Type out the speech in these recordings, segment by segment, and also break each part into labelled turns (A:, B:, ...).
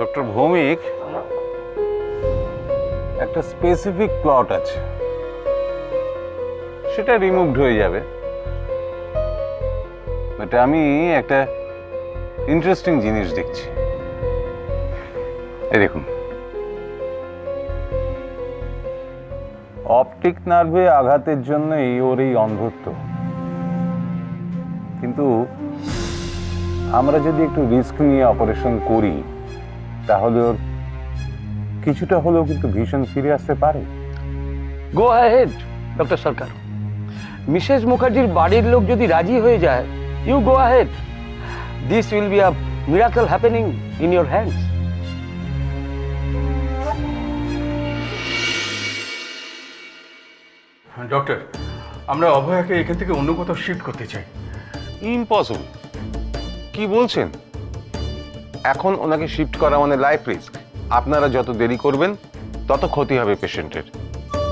A: Doctor Bhowmik, একটা specific plot আছে। সেটা রিমুভড হয়ে যাবে। বাট আমি একটা ইন্টারেস্টিং জিনিস দেখছি। এই দেখুন। অপটিক নার্ভে আঘাতের জন্যই ওর এই অন্ধত্ব। কিন্তু আমরা যদি একটু রিস্ক নিয়ে অপারেশন করি তাহলে ওর কিছুটা হলেও কিন্তু ভীষণ ফিরে আসতে পারে।
B: Go ahead doctor Sarkar Mrs মুখার্জির বাড়ির লোক যদি রাজি হয়ে যায় you go ahead this will be a miracle happening in your hands
C: doctor আমরা অভয়াকে এখান থেকে অন্য কোথাও শিফট করতে চাই।
A: ইম্পসিবল কি বলছেন? এখন ওনাকে শিফট করা মানে লাইফ রিস্ক আপনারা যত দেরি করবেন তত ক্ষতি হবে পেশেন্টের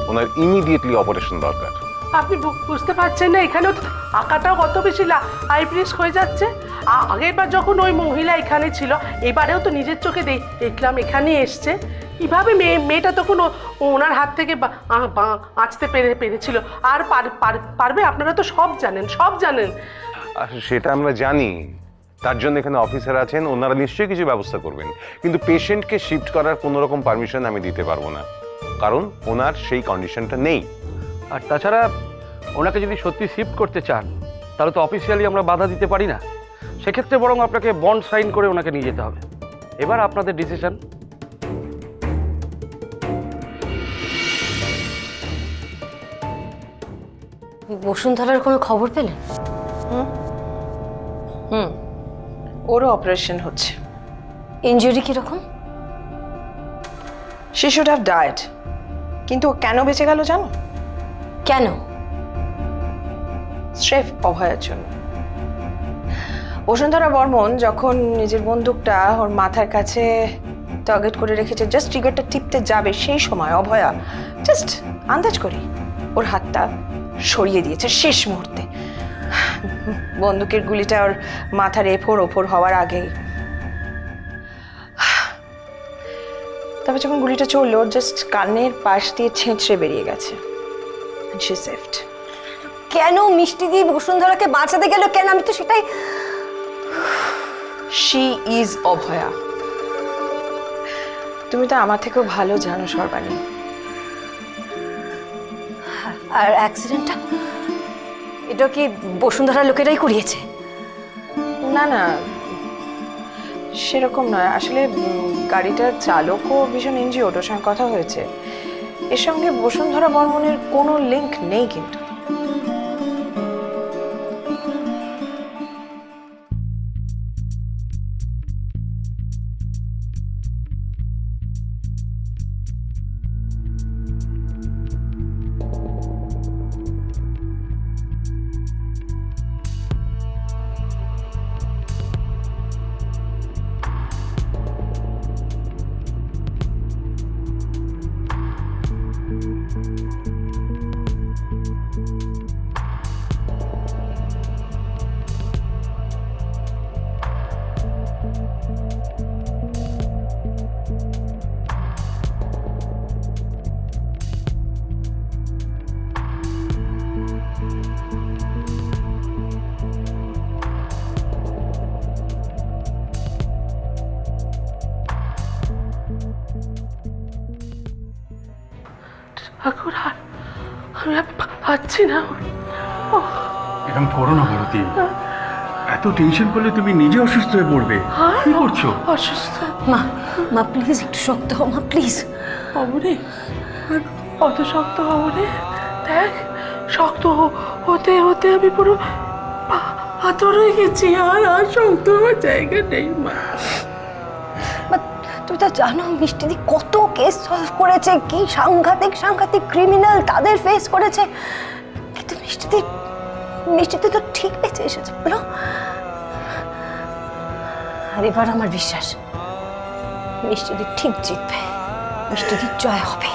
A: ওনার ইমিডিয়েটলি অপারেশন দরকার।
D: আপনি বুঝতে পারছেন না এখানেও তো আঁকাটাও কত বেশি আইপ্রিস্ক হয়ে যাচ্ছে। আগেরবার যখন ওই মহিলা এখানে ছিল এবারেও তো নিজের চোখে দেখ- দেখলাম এখানে এসছে। কীভাবে মেয়ে মেয়েটা তখন ওনার হাত থেকে বা- আ- বা- বাঁচতে পেরে পেরেছিল? আর পার- পার- পারবে? আপনারা তো সব জানেন সব জানেন।
A: সেটা আমরা জানি। তার জন্য এখানে অফিসার আছেন, ওনারা নিশ্চয়ই কিছু ব্যবস্থা করবেন। কিন্তু পেশেন্টকে শিফট করার কোনো রকম পারমিশন আমি দিতে পারব না। কারণ ওনার সেই কন্ডিশনটা নেই।
B: আর তাছাড়া ওনাকে যদি সত্যি শিফট করতে চান, তাহলে তো অফিসিয়ালি আমরা বাধা দিতে পারি না। সেক্ষেত্রে বরং আপনাকে বন্ড সাইন করে ওনাকে নিয়ে যেতে হবে। এবার আপনাদের ডিসিশন
E: বসুন্ধরার কোনো খবর পেলেন?
F: ওরও অপারেশন হচ্ছে।
E: ইনজুরি কীরকম?
F: শি শুড হ্যাভ ডায়েট কিন্তু ও কেন বেঁচে গেল জানো?
E: কেন?
F: স্রেফ অভয়ের জন্য। বসুন্ধরা বর্মন যখন নিজের বন্দুকটা ওর মাথার কাছে টার্গেট করে রেখেছে জাস্ট ট্রিগারটা টিপতে যাবে সেই সময় অভয়া জাস্ট আন্দাজ করি ওর হাতটা সরিয়ে দিয়েছে শেষ মুহূর্তে। বন্দুকের গুলিটা ওর মাথার এফোর ওফোর হওয়ার আগেই। তবে যখন গুলিটা চলল ওর জাস্ট কানের পাশ দিয়ে ছেঁচড়ে বেরিয়ে গেছে। শি সেফট
E: কেন মিষ্টি দিয়ে বসুন্ধরাকে বাঁচাতে গেল কেন? আমি তো সেটাই
F: শি ইজ অভয়া। তুমি তো আমার থেকেও ভালো জানো সর্বাণী।
E: আর অ্যাক্সিডেন্টটা এটা কি বসুন্ধরা লোকেরাই করিয়েছে?
F: না না, সেরকম নয়। আসলে গাড়িটার চালকও ভীষণ ইনজিওর্ড ওর সঙ্গে কথা হয়েছে। এর সঙ্গে বসুন্ধরা বর্মনের কোনো লিংক নেই কিন্তু।
D: ঠাকুর আর আমি আর পাচ্ছি না।
C: এরকম করো না ভারতী এত টেনশন করলে তুমি নিজে অসুস্থ হয়ে পড়বে। কি করছ?
D: অসুস্থ।
E: মা মা প্লিজ একটু শক্ত হও মা প্লিজ
D: আর অত শক্ত অমরে দেখ শক্ত হ- হতে হতে আমি পুরো পাথর হয়ে গেছি আর আর শক্ত হওয়ার জায়গা নেই মা
E: তুমি তো জানো? মিষ্টি দি কত কেস সলভ করেছে কি সাংঘাতিক সাংঘাতিক ক্রিমিনাল তাদের ফেস করেছে। কিন্তু মিষ্টি দি মিষ্টি দি তো ঠিক বেঁচে এসেছে বলো। আর এবার আমার বিশ্বাস মিষ্টি দি ঠিক জিতবে। মিষ্টি দির জয় হবে।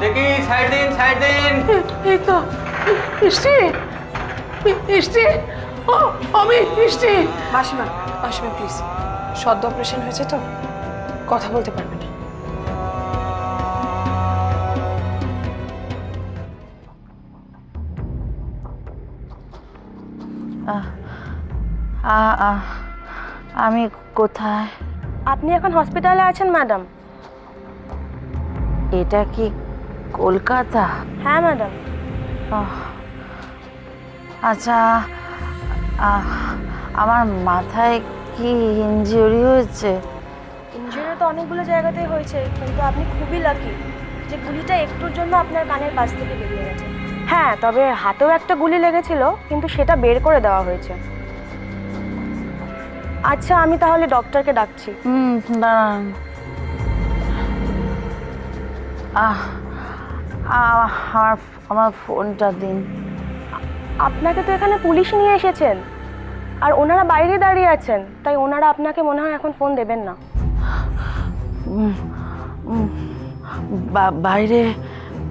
B: দেখি সাইড দিন সাইড দিন।
D: এই তো মিষ্টি মিষ্টি। আমি মিষ্টি।
G: মাসিমা মাসিমা প্লিজ সদ্য অপারেশন হয়েছে তো কথা বলতে পারবে না।
H: আ- আ- আমি কোথায়?
E: আপনি এখন হসপিটালে আছেন ম্যাডাম
H: এটা কি কলকাতা?
E: হ্যাঁ ম্যাডাম
H: আহ, আচ্ছা আমার মাথায় কি ইঞ্জুরি হয়েছে?
E: ইঞ্জুরি তো অনেকগুলো জায়গাতেই হয়েছে কিন্তু আপনি খুবই লাকি যে গুলিটা একটুর জন্য আপনার কানের পাশ থেকে বেরিয়ে গেছে। হ্যাঁ তবে হাতেও একটা গুলি লেগেছিল কিন্তু সেটা বের করে দেওয়া হয়েছে। আচ্ছা আমি তাহলে ডক্টরকে ডাকছি।
H: হুম দাঁড়ান। আহ আহ, আমার আমার ফোনটা দিন।
E: আপনাকে তো এখানে পুলিশ নিয়ে এসেছেন। আর ওনারা বাইরে দাঁড়িয়ে আছেন তাই ওনারা আপনাকে মনে হয় এখন ফোন দেবেন না।
H: বাইরে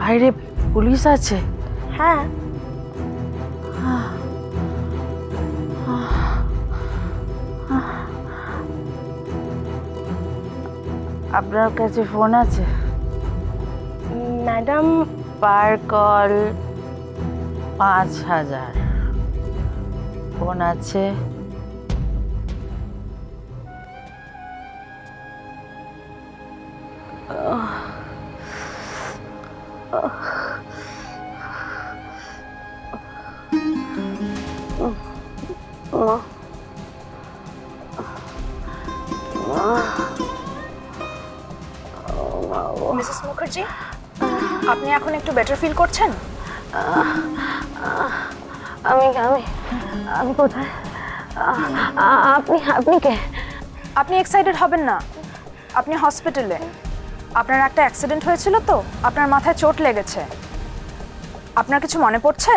H: বাইরে পুলিশ আছে?
E: হ্যাঁ।
H: আপনার কাছে ফোন আছে?
E: ম্যাডাম
H: পার কল পাঁচ হাজার। ফোন আছে।
G: মিসেস মুখার্জি আপনি এখন একটু বেটার ফিল করছেন?
E: আমি আমি আমি কোথায়? আপনি আপনি কে?
G: আপনি এক্সাইটেড হবেন না। আপনি হসপিটালে আপনার একটা অ্যাক্সিডেন্ট হয়েছিল তো আপনার মাথায় চোট লেগেছে। আপনার কিছু মনে পড়ছে?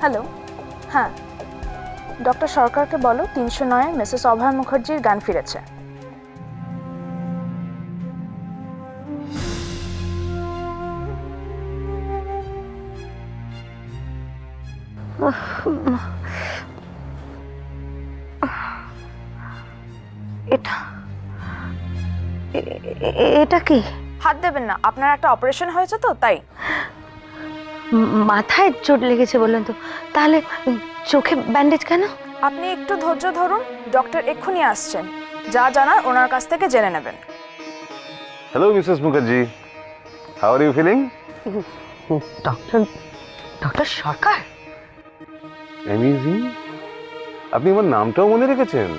G: হ্যালো হ্যাঁ। ডক্টর সরকারকে বলো তিনশো নয় মিসেস অভয় মুখার্জির গান ফিরেছে।
E: এটা এটা কি?
G: হাত দেবেন না আপনার একটা অপারেশন হয়েছে তো তাই।
E: মাথায় চোট লেগেছে বললেন তো তাহলে চোখে ব্যান্ডেজ কেন?
G: আপনি একটু ধৈর্য ধরুন ডক্টর এক্ষুনি আসছেন যা জানার ওনার কাছ থেকে জেনে নেবেন।
A: Hello Mrs Mukherjee how are you feeling
E: doctor doctor Sarkar?
A: Amazing. আপনি আমার নামটাও মনে রেখেছেন?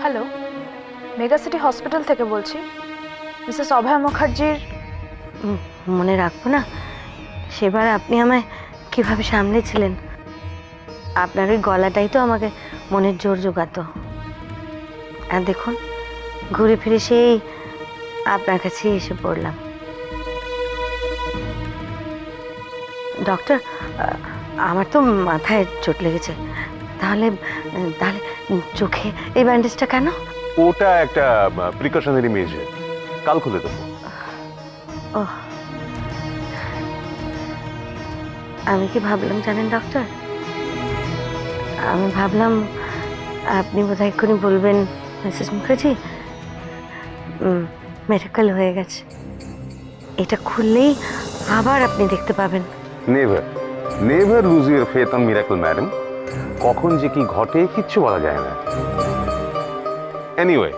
G: হ্যালো মেগা সিটি হসপিটাল থেকে বলছি। মিসেস অভয় মুখার্জির
E: মনে রাখব না সেবার আপনি আমায় কীভাবে সামলেছিলেন? আপনার ওই গলাটাই তো আমাকে মনের জোর জোগাতো। আর দেখুন ঘুরে ফিরে সেই আপনার কাছেই এসে পড়লাম। ডক্টর আমার তো মাথায় চোট লেগেছে। তাহলে তাহলে চোখে এই ব্যান্ডেজটা কেন?
A: ওটা একটা প্রিকশনারি মেজার কাল খুলে দেবো।
E: ও। আমি কি ভাবলাম জানেন ডক্টর? আমি ভাবলাম আপনি বোধহয় এক্ষুনি বলবেন মিসেস মুখার্জি মেডিকেল হয়ে গেছে। এটা খুললেই আবার আপনি দেখতে পাবেন।
A: Never. Never lose your faith on miracle madam কখন যে কি ঘটে কিচ্ছু বলা যায় না। এনিওয়ে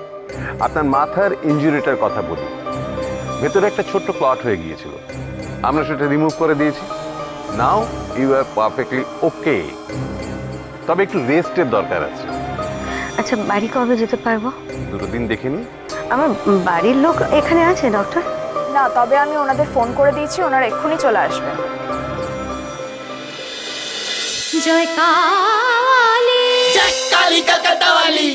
A: আপনার মাথার ইঞ্জুরিটার কথা বলি। ভেতরে একটা ছোট্ট ক্লট হয়ে গিয়েছিল। আমরা সেটা রিমুভ করে দিয়েছি। নাও ইউ আর পারফেক্টলি ওকে তবে একটু রেস্টের দরকার আছে।
E: আচ্ছা বাড়ি কবে যেতে পারব?
A: দুটো দিন দেখে নিই
E: আমার বাড়ির লোক এখানে আছে ডক্টর
G: না তবে আমি ওনাদের ফোন করে দিয়েছি ওনারা এক্ষুনি চলে আসবেন।
I: জয় কালী
J: জয় কালী কলকাতা वाली